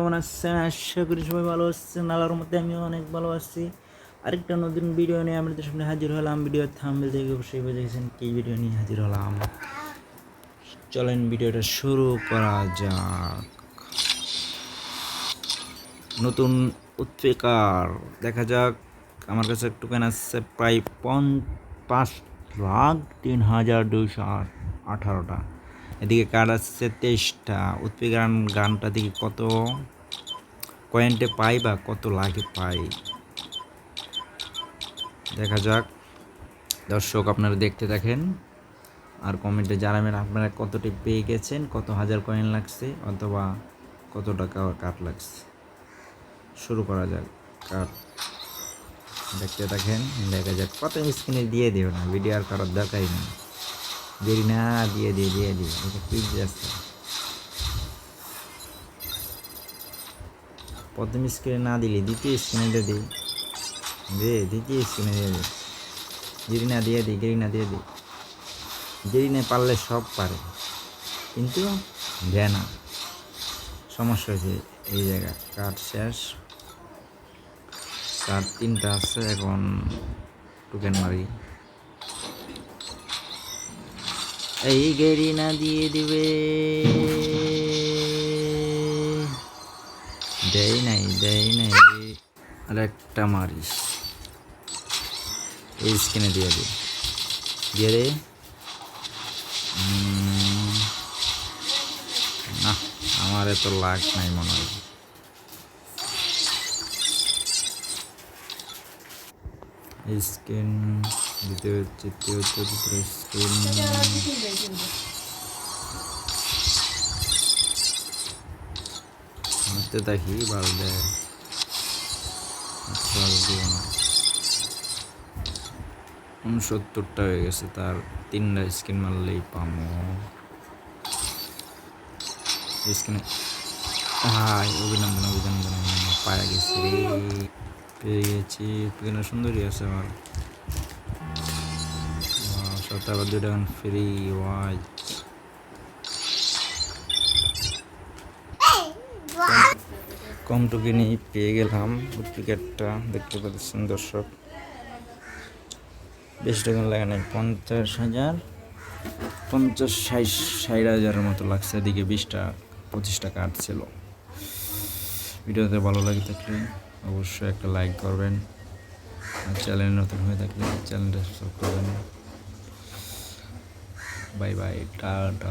কেমন আছেন? আশা করি সবাই ভালো আছেন। আল্লাহর মধ্যে আমি অনেক ভালো আছি। আরেকটা নতুন ভিডিও নিয়ে আমাদের সামনে হাজির হলাম। ভিডিও থাম্বেল থেকে অবশ্যই বুঝে গেছেন কি ভিডিও নিয়ে হাজির হলাম। চলেন ভিডিওটা শুরু করা যাক। নতুন উৎপেকার। দেখা যাক, আমার কাছে একটু কেন আছে প্রায় পাঁচ লাখ তিন হাজার আট- আঠারোটা। এদিকে কার্ড আসছে তেইশটা। উৎপেকার গানটা দিকে কত কয়েন্টে পাই বা কত লাগে পাই। দেখা যাক। দর্শক, আপনারা দেখতে থাকেন। আর কমেন্টে জানাবেন আপনারা কতটি পেয়ে গেছেন, কত হাজার কয়েন লাগছে অথবা কত টাকা কাট লাগছে। শুরু করা যাক কাট দেখতে থাকেন, দেখা যাক। কত স্ক্রিনে দিয়ে দেবে না ভিডিও আর করার দরকারই নেই। দেরি না দিয়ে দিয়ে দিয়ে দিয়ে। এটা কি যাচ্ছে প্রথম স্ক্রিনে না দিলে, দ্বিতীয় স্ক্রিনে দিই। দে, দ্বিতীয় স্ক্রিনে দিয়ে দে। দেরি না দিয়ে দিই দেরি না দিয়ে দিই দেরি না পারলে সব পারে। কিন্তু দেয় না। সমস্যা হয়েছে এই জায়গা কাঠ শেষ। কাঠ তিনটা আছে, এখন টুকেন মারি। এই গেরি না দিয়ে দিবে দেয় নাই দেয় নাই আর একটা মারিস এই স্কিনে দিয়ে দে দিয়ে দে না আমার এত লাগ নাই মনে হয় স্কিন দ্বিতীয় তৃতীয় চতুর্থ স্কিন হাতে দেখি বালদে উনসত্তরটা হয়ে গেছে, তার তিনটা স্কিন মারলেই পামো। স্কিনে হাই, অভিনন্দন অভিনন্দন, পায়া গেছি রে। পেয়ে গেছি সুন্দরী আছে আমার। সাথে আবার দুইটা গান ফ্রি ওয়াচ টুকিনি পেয়ে গেলাম টিকিটটা দেখতে পাচ্ছেন দর্শক। বেশি টাকা লাগে নাই, পঞ্চাশ হাজার, পঞ্চাশ ষাট ষাট হাজারের মতো লাগছে, এদিকে বিশটা পঁচিশটা কার্ড ছিল ভিডিওতে ভালো লাগে থাকলে অবশ্যই একটা লাইক করবেন। আর চ্যানেল নতুন হয়ে থাকলে চ্যানেলটা সাবস্ক্রাইব করবেন। Bye bye tata